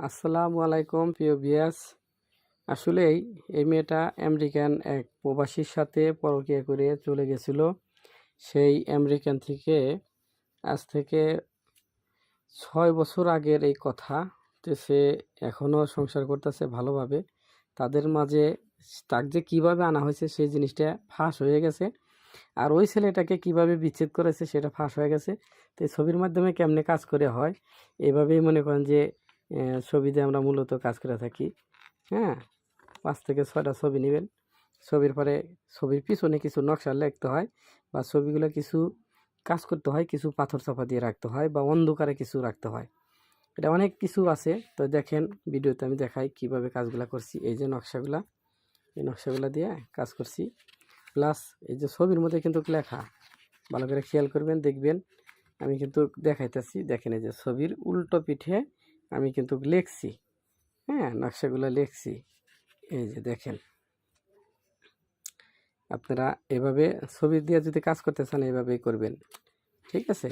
আসসালামু আলাইকুম, প্রিয় বিয়াস আসলেই এই মেয়েটা আমেরিকান এক প্রবাসীর সাথে পরকিয়া করে চলে গেছিল। সেই আমেরিকান থেকে আজ থেকে ছয় বছর আগের এই কথা তো সে এখনও সংসার করতেছে ভালোভাবে। তাদের মাঝে তাক যে কীভাবে আনা হয়েছে সেই জিনিসটা ফাঁস হয়ে গেছে। আর ওই ছেলেটাকে কীভাবে বিচ্ছেদ করেছে সেটা ফাঁস হয়ে গেছে। তো ছবির মাধ্যমে কেমনে কাজ করে হয়, এভাবেই মনে করেন যে ছবিতে আমরা মূলত কাজ করে থাকি। হ্যাঁ পাঁচ থেকে ছয়টা ছবি নেবেন। ছবির পরে ছবির পিছনে কিছু নকশা লিখতে হয় বা ছবিগুলো কিছু কাজ করতে হয়, কিছু পাথর চাপা দিয়ে রাখতে হয় বা অন্ধকারে কিছু রাখতে হয়। এটা অনেক কিছু আছে। তো দেখেন, ভিডিওতে আমি দেখাই কীভাবে কাজগুলো করছি। এই যে নকশাগুলা, এই নকশাগুলা দিয়ে কাজ করছি। প্লাস এই যে ছবির মধ্যে কিন্তু লেখা। ভালো করে খেয়াল করবেন, দেখবেন। আমি কিন্তু দেখাইতেছি, দেখেন এই যে ছবির উল্টো পিঠে আমি কিন্তু লিখছি। হ্যাঁ নকশাগুলো লিখছি। এই যে দেখেন। আপনারা এভাবে ছবি দিয়ে যদি কাজ করতে চান, এভাবেই করবেন। ঠিক আছে?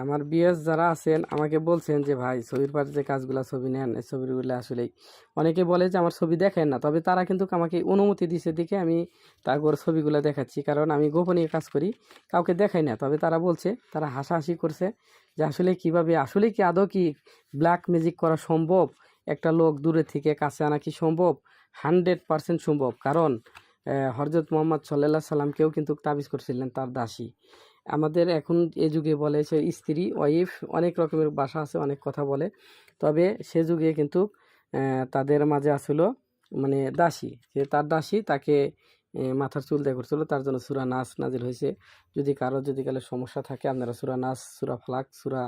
আমার বিএস যারা আছেন, আমাকে বলছেন যে, ভাই, ছবির পাশে যে কাজগুলো ছবি নেন, এই ছবিগুলো আসলেই অনেকে বলে যে, আমার ছবি দেখেন না তবে তারা কিন্তু আমাকে অনুমতি দিছে দেখে আমি তারপর ছবিগুলো দেখাচ্ছি। কারণ আমি গোপনীয় কাজ করি, কাউকে দেখাই না। তবে তারা বলছে, তারা হাসাহাসি করছে যে, আসলে কীভাবে, আসলে কি আদৌ কি ব্ল্যাক ম্যাজিক করা সম্ভব? একটা লোক দূরে থেকে কাছে আনা কি সম্ভব? হান্ড্রেড পারসেন্ট সম্ভব। কারণ হরজত মোহাম্মদ সাল্লাহ সাল্লামকেও কিন্তু তাবিজ করছিলেন তার দাসী। আমাদের এখন এ যুগে বলে সে স্ত্রী, ওয়াইফ, অনেক রকমের বাসা আছে, অনেক কথা বলে। তবে সে যুগে কিন্তু তাদের মাঝে আসলো মানে দাসী। যে তার দাসী তাকে মাথার চুল দিয়ে করছিল তার জন্য সুরা নাচ নাজিল হয়েছে। যদি কারও যদি কালে সমস্যা থাকে, আপনারা সুরা নাচ সুরা ফলাক, সুরা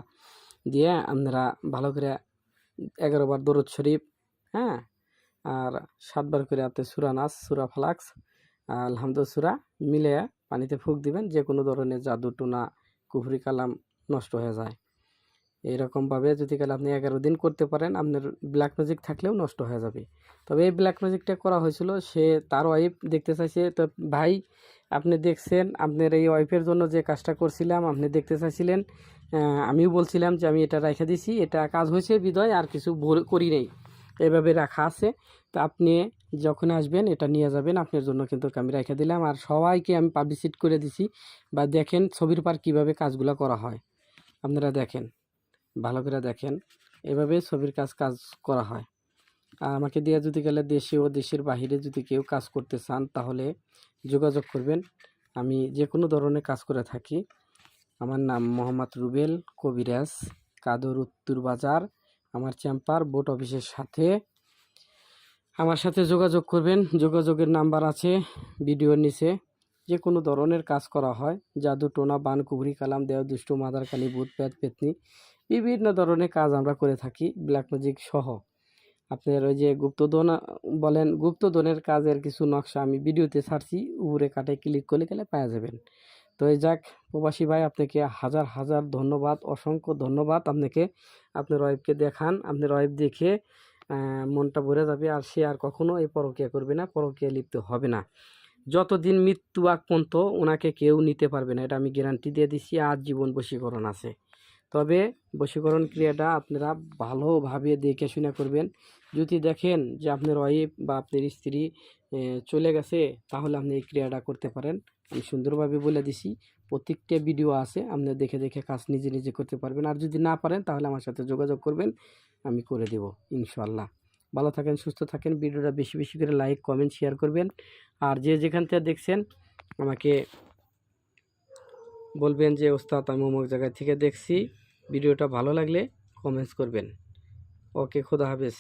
দিয়ে আপনারা ভালো করে এগারো বার দরুদ শরীফ হ্যাঁ? আর সাতবার করে আপনি সুরা নাচ সুরা ফলাক্স আলহামদু সুরা মিলে পানিতে ফুক দিবেন যে কোনো ধরনের জাদু, টুনা, কুফরি কালাম নষ্ট হয়ে যায়। এইরকমভাবে যদি কালে আপনি এগারো দিন করতে পারেন, আপনার ব্ল্যাক ম্যাজিক থাকলেও নষ্ট হয়ে যাবে। তবে এই ব্ল্যাক ম্যাজিকটা করা হয়েছিল, সে তার ওয়াইফ দেখতে চাইছে। তো ভাই, আপনি দেখছেন, আপনার এই ওয়াইফের জন্য যে কাজটা করছিলাম, আপনি দেখতে চাইছিলেন আমিও বলছিলাম যে আমি এটা রেখে দিছি, এটা কাজ হয়েছে, বিদয়, আর কিছু করি নেই। এভাবে রাখা আছে। তো আপনি যখন আসবেন এটা নিয়ে যাবেন, আপনার জন্য কিন্তু আমি রেখে দিলাম। আর সবাইকে আমি পাবলিসিট করে দিছি বা দেখেন ছবির পার কীভাবে কাজগুলো করা হয়। আপনারা দেখেন, ভালো করে দেখেন এভাবে ছবির কাজ কাজ করা হয়। আর আমাকে দিয়ে যদি গেলে দেশে ও দেশের বাহিরে যদি কেউ কাজ করতে চান, তাহলে যোগাযোগ করবেন। আমি যে কোনো ধরনের কাজ করে থাকি। আমার নাম মোহাম্মদ রুবেল কবিরাজ, কাদর উত্তর বাজার। আমার চেম্বার বোট অফিসের সাথে আমার সাথে যোগাযোগ করবেন। যোগাযোগের নাম্বার আছে ভিডিওর নিচে। যে কোনো ধরনের কাজ করা হয়। জাদু, টোনা, বান, কুবরি, কালাম দেহ দুষ্ট, মাদার কালী ভূত প্যাত পেতনি, বিভিন্ন ধরনের কাজ আমরা করে থাকি ব্ল্যাক ম্যাজিক সহ। আপনার ওই যে গুপ্তধন, বলেন, গুপ্তধনের কাজের কিছু নকশা আমি ভিডিওতে ছাড়ছি, উপরে কাটে ক্লিক করলে গেলে পাওয়া যাবেন। তো এই যাক, প্রবাসী ভাই, আপনাকে হাজার হাজার ধন্যবাদ, অসংখ্য ধন্যবাদ। আপনাকে, আপনার ওয়াইফকে দেখান, আপনার ওয়াইফ দেখে মনটা ভরে যাবে আর সে আর কখনো এই পরকিয়া করবে না পরকিয়া লিপ্ত হবে না। যতদিন মৃত্যু আগ পর্যন্ত ওনাকে কেউ নিতে পারবে না, এটা আমি গ্যারান্টি দিয়ে দিচ্ছি আর জীবন বশীকরণ আছে। তবে বশীকরণ ক্রিয়াটা আপনারা ভালোভাবে দেখে শুনে করবেন। যদি দেখেন যে আপনার ওয়াইফ বা আপনার স্ত্রী চলে গেছে, তাহলে আপনি এই ক্রিয়াটা করতে পারেন। আমি সুন্দরভাবে বলে দিছি, প্রত্যেকটা ভিডিও আছে, আপনি দেখে দেখে কাজ নিজে নিজে করতে পারবেন। আর যদি না পারেন, তাহলে আমার সাথে যোগাযোগ করবেন, আমি করে দেব ইনশাল্লাহ ভালো থাকেন, সুস্থ থাকেন, ভিডিওটা বেশি বেশি করে লাইক কমেন্ট শেয়ার করবেন। আর যে যেখান থেকে দেখছেন, আমাকে বলবেন যে, ওস্তাদ, আমি অমুক জায়গায় থেকে দেখছি, ভিডিওটা ভালো লাগলে কমেন্টস করবেন। ওকে, খোদা হাফেজ।